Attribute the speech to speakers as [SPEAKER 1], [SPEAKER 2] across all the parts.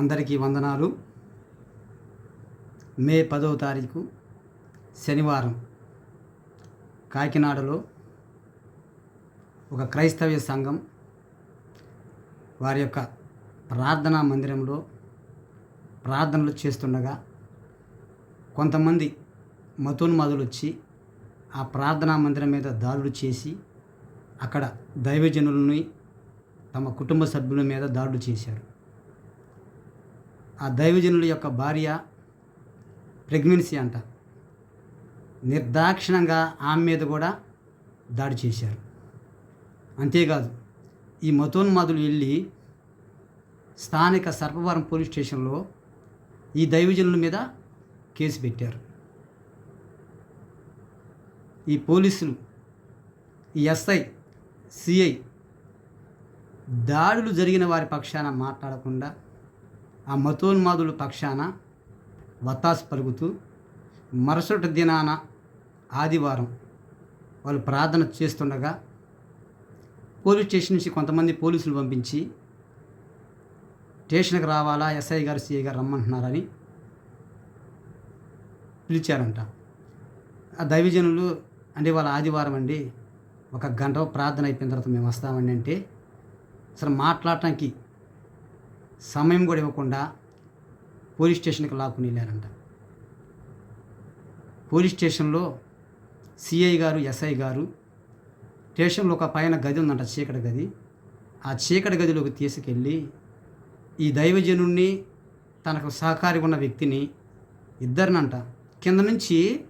[SPEAKER 1] అందరికీ వందనాలు. మే పదవ తారీఖు శనివారం కాకినాడలో ఒక క్రైస్తవ సంఘం వారి యొక్క ప్రార్థనా మందిరంలో ప్రార్థనలు చేస్తుండగా కొంతమంది మతోన్మాదులు వచ్చి ఆ ప్రార్థనా మందిరం మీద దాడులు చేసి అక్కడ దైవజనులని తమ కుటుంబ సభ్యుల మీద దాడులు చేశారు. ఆ దైవజనుల యొక్క భార్య ప్రెగ్నెన్సీ అంట. నిర్దాక్షిణంగా ఆమె మీద కూడా దాడి చేశారు. అంతేకాదు ఈ మతోన్మాదులు వెళ్ళి స్థానిక సర్పవరం పోలీస్ స్టేషన్లో ఈ దైవజనుల మీద కేసు పెట్టారు. ఈ పోలీసులు ఈ ఎస్ఐ సిఐ దాడులు జరిగిన వారి పక్షాన మాట్లాడకుండా ఆ మతోన్మాదుల పక్షాన వత్తాసు పలుకుతూ మరుసటి దినాన ఆదివారం వాళ్ళు ప్రార్థన చేస్తుండగా పోలీస్ స్టేషన్ నుంచి కొంతమంది పోలీసులు పంపించి స్టేషన్కి రావాలా ఎస్ఐ గారు సిఐ గారు రమ్మంటున్నారని పిలిచారంట. ఆ దైవజనులు అంటే వాళ్ళ ఆదివారం అండి ఒక గంట ప్రార్థన అయిపోయిన తర్వాత మేము వస్తామండి అంటే అసలు మాట్లాడటానికి సమయం కూడా ఇవ్వకుండా పోలీస్ స్టేషన్కి లాక్కుని వెళ్ళారంట. పోలీస్ స్టేషన్లో సిఐ గారు ఎస్ఐ గారు స్టేషన్లో ఒక పైన గది ఉందంట చీకటి గది. ఆ చీకటి గదిలోకి తీసుకెళ్ళి ఈ దైవజనుణ్ణి తనకు సహకారి ఉన్న వ్యక్తిని ఇద్దరినంట. కింద నుంచి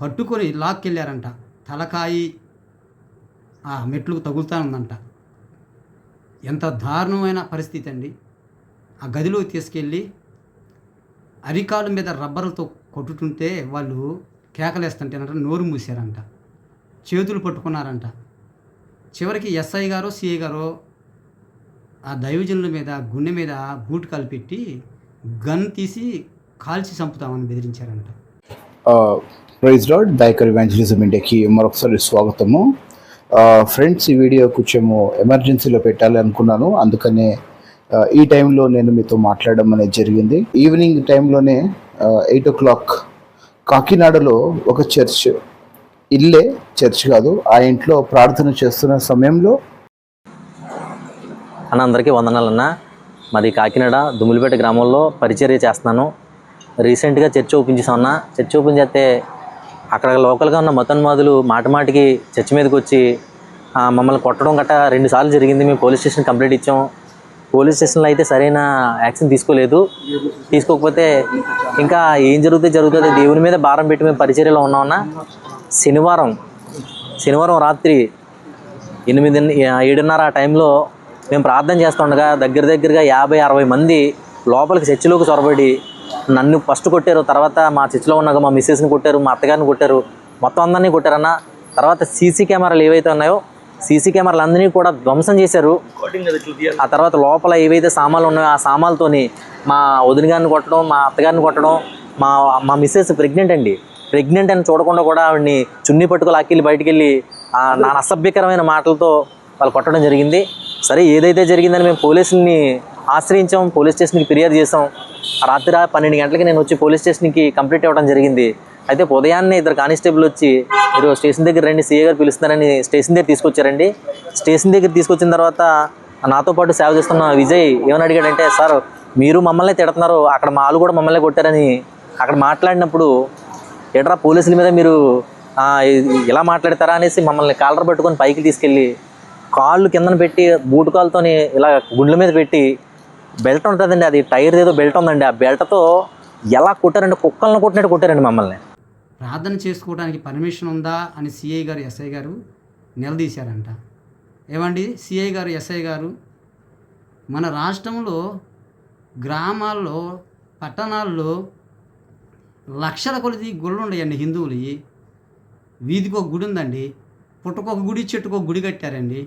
[SPEAKER 1] పట్టుకొని లాక్కెళ్ళారంట. తలకాయి ఆ మెట్లకు తగులుతా ఉందంట. ఎంత దారుణమైన పరిస్థితి అండి. ఆ గదిలోకి తీసుకెళ్ళి అరికాలు మీద రబ్బర్లతో కొట్టుతుంటే వాళ్ళు కేకలేస్తుంటేనంట నోరు మూసారంట చేతులు పట్టుకున్నారంట. చివరికి ఎస్ఐ గారో సిఐ గారో ఆ దైవజనుల మీద గుండె మీద బూట్ కలిపెట్టి గన్ తీసి కాల్చి చంపుతామని బెదిరించారంట.
[SPEAKER 2] ప్రైజ్ రాడ్ దైకర్ ఇవాంజలిజం ఇండియాకి మరొకసారి స్వాగతము. ఫ్రెండ్స్ ఈ వీడియో కొంచెము ఎమర్జెన్సీలో పెట్టాలి అనుకున్నాను. అందుకనే ఈ టైంలో నేను మీతో మాట్లాడడం అనేది జరిగింది. ఈవినింగ్ టైంలోనే ఎయిట్ ఓ క్లాక్ కాకినాడలో ఒక చర్చ్ ఇల్లే చర్చ్ కాదు ఆ ఇంట్లో ప్రార్థన చేస్తున్న సమయంలో
[SPEAKER 3] అన్న అందరికీ వందనాలన్న. మాది కాకినాడ దుమ్ములపేట గ్రామంలో పరిచర్య చేస్తున్నాను. రీసెంట్గా చర్చ్ ఓపెన్ చేసాం అన్న. చర్చ్ ఓపెన్ చేస్తే అక్కడ లోకల్గా ఉన్న మతన్మాదులు మాట మాటికి చర్చి మీదకి వచ్చి మమ్మల్ని కొట్టడం గట్ట రెండు సార్లు జరిగింది. మేము పోలీస్ స్టేషన్ కంప్లైంట్ ఇచ్చాం. పోలీస్ స్టేషన్లో అయితే సరైన యాక్షన్ తీసుకోలేదు. తీసుకోకపోతే ఇంకా ఏం జరుగుతుంది జరుగుతుంది? దేవుని మీద భారం పెట్టి మేము పరిచర్యలో ఉన్నామన్నా. శనివారం శనివారం రాత్రి ఎనిమిది ఏడున్నర ఆ టైంలో మేము ప్రార్థన చేస్తుండగా దగ్గర దగ్గరగా యాభై అరవై మంది లోపలికి చర్చిలోకి చొరబడి నన్ను ఫస్ట్ కొట్టారు తర్వాత మా చర్చిలో ఉన్నాక మా మిస్సెస్ని కొట్టారు మా అత్తగారిని కొట్టారు మొత్తం అందరినీ కొట్టారన్న. తర్వాత సీసీ కెమెరాలు ఏవైతే ఉన్నాయో సీసీ కెమెరాలు అందరినీ కూడా ధ్వంసం చేశారు. ఆ తర్వాత లోపల ఏవైతే సామాన్లు ఉన్నాయో ఆ సామాన్లతోని మా వదిన గారిని కొట్టడం మా అత్తగారిని కొట్టడం మా మా మిస్సెస్ ప్రెగ్నెంట్ అండి. ప్రెగ్నెంట్ అని చూడకుండా కూడా ఆవిడ్ని చున్నీ పట్టుకుని లాక్కెళ్ళి బయటికి వెళ్ళి నా అసభ్యకరమైన మాటలతో వాళ్ళు కొట్టడం జరిగింది. సరే ఏదైతే జరిగిందని మేము పోలీసుల్ని ఆశ్రయించాం పోలీస్ స్టేషన్కి ఫిర్యాదు చేసాం రాత్రి పన్నెండు గంటలకి నేను వచ్చి పోలీస్ స్టేషన్కి కంప్లీట్ అవ్వడం జరిగింది. అయితే ఉదయాన్నే ఇద్దరు కానిస్టేబుల్ వచ్చి మీరు స్టేషన్ దగ్గర రండి సీఏ గారు పిలుస్తున్నారని స్టేషన్ దగ్గర తీసుకొచ్చారండి. స్టేషన్ దగ్గర తీసుకొచ్చిన తర్వాత నాతో పాటు సేవ చేస్తున్న విజయ్ ఏమని అడిగాడంటే సార్ మీరు మమ్మల్ని తిడుతున్నారు. అక్కడ మా కూడా మమ్మల్ని కొట్టారని. అక్కడ మాట్లాడినప్పుడు ఎడరా పోలీసుల మీద మీరు ఇలా మాట్లాడతారా? అనేసి మమ్మల్ని కాలర్ పట్టుకొని పైకి తీసుకెళ్ళి కాళ్ళు కిందన పెట్టి బూటు కాలుతోని ఇలా గుండ్ల మీద పెట్టి బెల్ట్ ఉంటుందండి అది టైర్ ఏదో బెల్ట్ ఉందండి. ఆ బెల్ట్తో ఎలా కొట్టారండి కుక్కలను కొట్టినట్టు కొట్టారండి మమ్మల్ని.
[SPEAKER 1] ప్రార్థన చేసుకోవడానికి పర్మిషన్ ఉందా అని సిఐ గారు ఎస్ఐ గారు నిలదీశారంట. ఏమండి? సిఐ గారు ఎస్ఐ గారు మన రాష్ట్రంలో గ్రామాల్లో పట్టణాల్లో లక్షల కొలది గుళ్ళు ఉన్నాయండి హిందువులు వీధికి ఒక గుడి ఉందండి. పుట్టకొక గుడి చెట్టుకు గుడి కట్టారండి.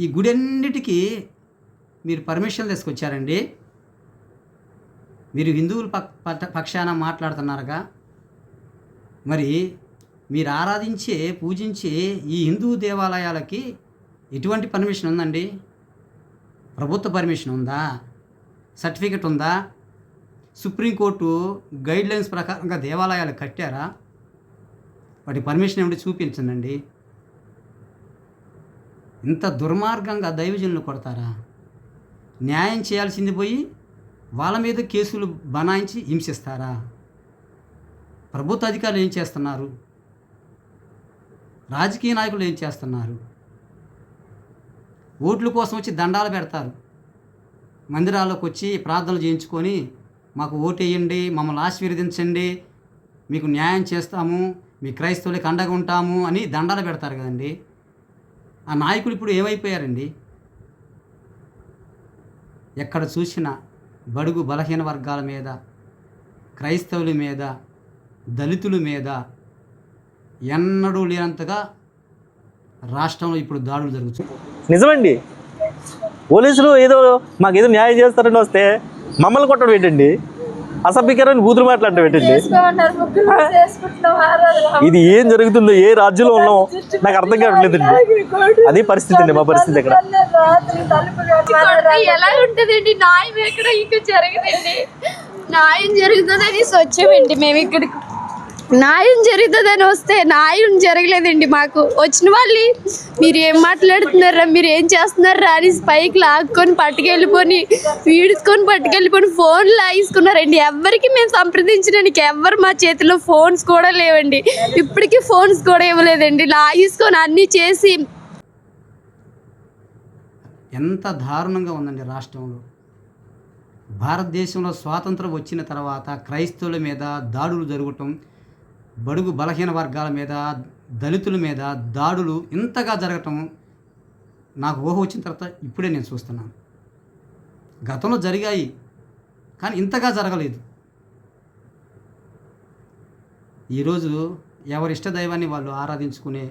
[SPEAKER 1] ఈ గుడి అన్నిటికీ మీరు పర్మిషన్ తీసుకొచ్చారండి. మీరు హిందువుల పక్ పక్షాన మాట్లాడుతున్నారుగా. మరి మీరు ఆరాధించే పూజించే ఈ హిందూ దేవాలయాలకి ఎటువంటి పర్మిషన్ ఉందండి? ప్రభుత్వ పర్మిషన్ ఉందా? సర్టిఫికెట్ ఉందా? సుప్రీంకోర్టు గైడ్లైన్స్ ప్రకారంగా దేవాలయాలు కట్టారా? వాటి పర్మిషన్ ఏమిటి చూపించండి ఇంత దుర్మార్గంగా దైవజనులు కొడతారా? న్యాయం చేయాల్సింది పోయి వాళ్ళ మీద కేసులు బనాయించి హింసిస్తారా? ప్రభుత్వ అధికారులు ఏం చేస్తున్నారు? రాజకీయ నాయకులు ఏం చేస్తున్నారు? ఓట్ల కోసం వచ్చి దండాలు పెడతారు. మందిరాల్లోకి వచ్చి ప్రార్థనలు చేయించుకొని మాకు ఓటు మమ్మల్ని ఆశీర్వదించండి మీకు న్యాయం చేస్తాము మీ క్రైస్తవులకి అండగా ఉంటాము అని దండాలు పెడతారు కదండి. ఆ నాయకులు ఇప్పుడు ఏమైపోయారండి? ఎక్కడ చూసినా బడుగు బలహీన వర్గాల మీద క్రైస్తవుల మీద దళితుల మీద ఎన్నడూ లేనంతగా రాష్ట్రంలో ఇప్పుడు దాడులు జరుగుతున్నాయి.
[SPEAKER 3] నిజమండి. పోలీసులు ఏదో మాకు ఏదో న్యాయం చేస్తారని వస్తే మమ్మల్ని కొట్టడం ఏంటండి? అసభ్యకరమైన బూతులు మాట్లాడటం
[SPEAKER 4] రోజు
[SPEAKER 3] ఇది ఏం జరుగుతుందో ఏ రాజ్యంలో ఉన్నాం నాకు అర్థం కావట్లేదండి అది పరిస్థితి అండి మా పరిస్థితి ఇక్కడ.
[SPEAKER 5] ఎలా ఉంటదండి? న్యాయం ఎక్కడ ఇంకా జరగదండి. న్యాయం జరుగుతుందని వచ్చామండి మేము ఇక్కడికి న్యాయం జరుగుతుందని వస్తే న్యాయం జరగలేదండి మాకు. వచ్చిన వాళ్ళు మీరు ఏం మాట్లాడుతున్నారా మీరు ఏం చేస్తున్నారా అని పైకి లాక్కొని పట్టుకెళ్ళిపోని వీడుకొని పట్టుకెళ్ళిపోని ఫోన్లు లాగేసుకున్నారండి ఎవరికి మేము సంప్రదించడానికి ఎవ్వరు మా చేతిలో ఫోన్స్ కూడా లేవండి. ఇప్పటికీ ఫోన్స్ కూడా ఇవ్వలేదండి. లాగేసుకొని అన్నీ చేసి
[SPEAKER 1] ఎంత దారుణంగా ఉందండి రాష్ట్రంలో. భారతదేశంలో స్వాతంత్రం వచ్చిన తర్వాత క్రైస్తవుల మీద దాడులు జరగటం బడుగు బలహీన వర్గాల మీద దళితుల మీద దాడులు ఇంతగా జరగటం నాకు ఊహ వచ్చిన తర్వాత ఇప్పుడే నేను చూస్తున్నాను. గతంలో జరిగాయి కానీ ఇంతగా జరగలేదు. ఈరోజు ఎవరి ఇష్ట దైవాన్ని వాళ్ళు ఆరాధించుకునే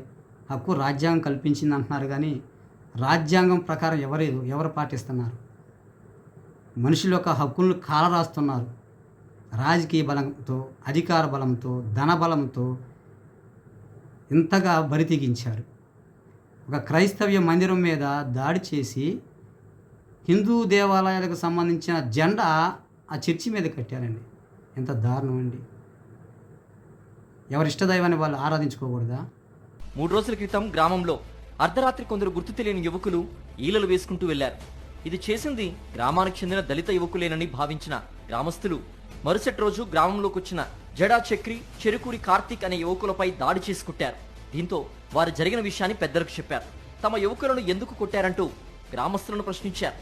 [SPEAKER 1] హక్కు రాజ్యాంగం కల్పించింది అంటున్నారు కానీ రాజ్యాంగం ప్రకారం ఎవరు ఎవరు పాటిస్తున్నారు? మనుషుల యొక్క హక్కులను కాలరాస్తున్నారు. రాజకీయ బలంతో అధికార బలంతో ధన బలంతో ఇంతగా బరితెగించారు ఒక క్రైస్తవ్య మందిరం మీద దాడి చేసి హిందూ దేవాలయాలకు సంబంధించిన జెండా ఆ చర్చి మీద కట్టారండి. ఎంత దారుణం అండి ఎవరి ఇష్టదైవాన్ని వాళ్ళు ఆరాధించుకోకూడదా?
[SPEAKER 6] మూడు రోజుల క్రితం గ్రామంలో అర్ధరాత్రి కొందరు గుర్తు తెలియని యువకులు ఈలలు వేసుకుంటూ వెళ్ళారు. ఇది చేసింది గ్రామానికి చెందిన దళిత యువకులేనని భావించిన గ్రామస్తులు. మరుసటి రోజు గ్రామంలోకి వచ్చిన జడా చక్రి చెరుకూరి కార్తీక్ అనే యువకులపై దాడి చేసి కొట్టారు. దీంతో వారు జరిగిన విషయాన్ని పెద్దలకు చెప్పారు. తమ యువకులను ఎందుకు కొట్టారంటూ గ్రామస్తులను ప్రశ్నించారు.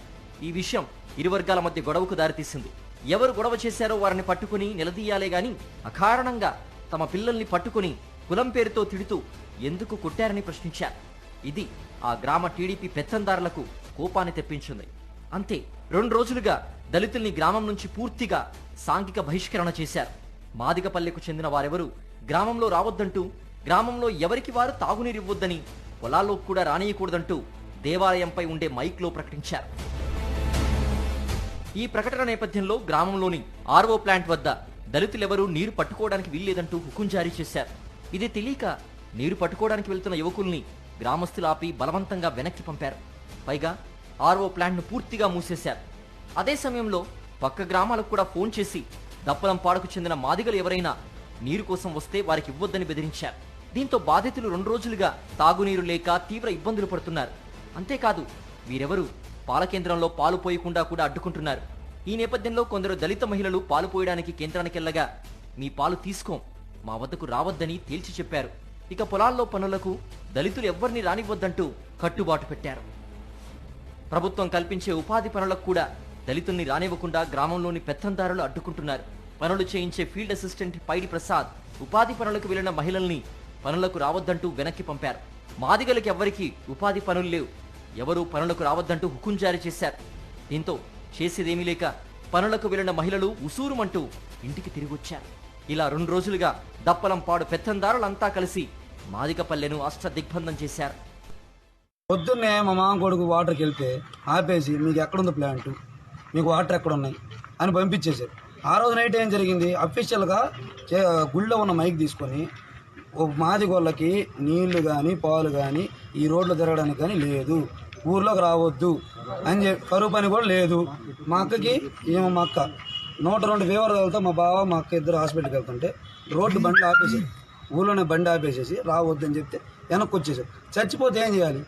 [SPEAKER 6] ఈ విషయం ఇరు వర్గాల మధ్య గొడవకు దారితీసింది. ఎవరు గొడవ చేశారో వారిని పట్టుకుని నిలదీయాలే గాని అకారణంగా తమ పిల్లల్ని పట్టుకుని కులం పేరుతో తిడుతూ ఎందుకు కొట్టారని ప్రశ్నించారు. ఇది ఆ గ్రామ టీడీపీ పెత్తందారులకు కోపాన్ని తెప్పించింది. అంతే. రెండు రోజులుగా దళితుల్ని గ్రామం నుంచి పూర్తిగా సాంఘిక బహిష్కరణ చేశారు. మాదిగపల్లెకు చెందిన వారెవరూ గ్రామంలో రావద్దంటూ గ్రామంలో ఎవరికి వారు తాగునీరు ఇవ్వొద్దని పొలాల్లో కూడా రానియకూడదంటూ దేవాలయంపై ఉండే మైక్లో ప్రకటించారు. ఈ ప్రకటన నేపథ్యంలో గ్రామంలోని ఆర్ఓ ప్లాంట్ వద్ద దళితులెవరూ నీరు పట్టుకోవడానికి వీల్లేదంటూ హుకుం జారీ చేశారు. ఇది తెలియక నీరు పట్టుకోవడానికి వెళ్తున్న యువకుల్ని గ్రామస్తులు ఆపి బలవంతంగా వెనక్కి పంపారు. పైగా ఆర్ఓ ప్లాంట్ను పూర్తిగా మూసేశారు. అదే సమయంలో పక్క గ్రామాలకు కూడా ఫోన్ చేసి దప్పలంపాడకు చెందిన మాదిగలు ఎవరైనా నీరు కోసం వస్తే వారికి ఇవ్వొద్దని బెదిరించారు. దీంతో బాధితులు రెండు రోజులుగా తాగునీరు లేక తీవ్ర ఇబ్బందులు పడుతున్నారు. అంతేకాదు వీరెవరూ? పాల కేంద్రంలో పాలు పోయకుండా కూడా అడ్డుకుంటున్నారు. ఈ నేపథ్యంలో కొందరు దళిత మహిళలు పాలు పోయడానికి కేంద్రానికి వెళ్ళగా మీ పాలు తీసుకోం మా వద్దకు రావద్దని తేల్చి చెప్పారు. ఇక పొలాల్లో పనులకు దళితులు ఎవ్వరిని రానివ్వద్దంటూ కట్టుబాటు పెట్టారు. ప్రభుత్వం కల్పించే ఉపాధి పనులకు కూడా దళితుల్ని రానివ్వకుండా గ్రామంలోని పెత్తందారులు అడ్డుకుంటున్నారు. పనులు చేయించే ఫీల్డ్ అసిస్టెంట్ పైడి ప్రసాద్ ఉపాధి పనులకు వెళ్ళిన మహిళల్ని పనులకు రావద్దంటూ వెనక్కి పంపారు. మాదిగలకి ఎవ్వరికీ ఉపాధి పనులు లేవు. ఎవరూ పనులకు రావద్దంటూ హుకుం జారీ చేశారు. దీంతో చేసేదేమీ లేక పనులకు వెళ్ళిన మహిళలు ఉసూరుమంటూ ఇంటికి తిరిగొచ్చారు ఇలా రెండు రోజులుగా దప్పలంపాడు పెత్తందారులంతా కలిసి మాదిగపల్లెను అష్ట దిగ్బంధం చేశారు.
[SPEAKER 7] పొద్దున్నే మా మామ కొడుకు వాటర్కి వెళ్తే ఆపేసి మీకు ఎక్కడుంది ప్లాంట్ మీకు వాటర్ ఎక్కడ ఉన్నాయి అని పంపించేశారు. ఆ రోజు నైట్ ఏం జరిగింది? అఫీషియల్గా గుళ్ళో ఉన్న మైక్ తీసుకొని మాది గోళ్ళకి నీళ్ళు కానీ పాలు కానీ ఈ రోడ్లు తిరగడానికి కానీ లేదు. ఊర్లోకి రావద్దు. అని చెప్పి కరువు పని కూడా లేదు. మా అక్కకి ఏమో మా అక్క. నూట రెండు ఫీవర్ తగులుతా మా బావ మా అక్క ఇద్దరు హాస్పిటల్కి వెళ్తుంటే రోడ్డు బండి ఆపేసారు ఊళ్ళోనే బండి ఆపేసేసి రావద్దని చెప్తే వెనక్కి వచ్చేసారు చచ్చిపోతే ఏం చేయాలి?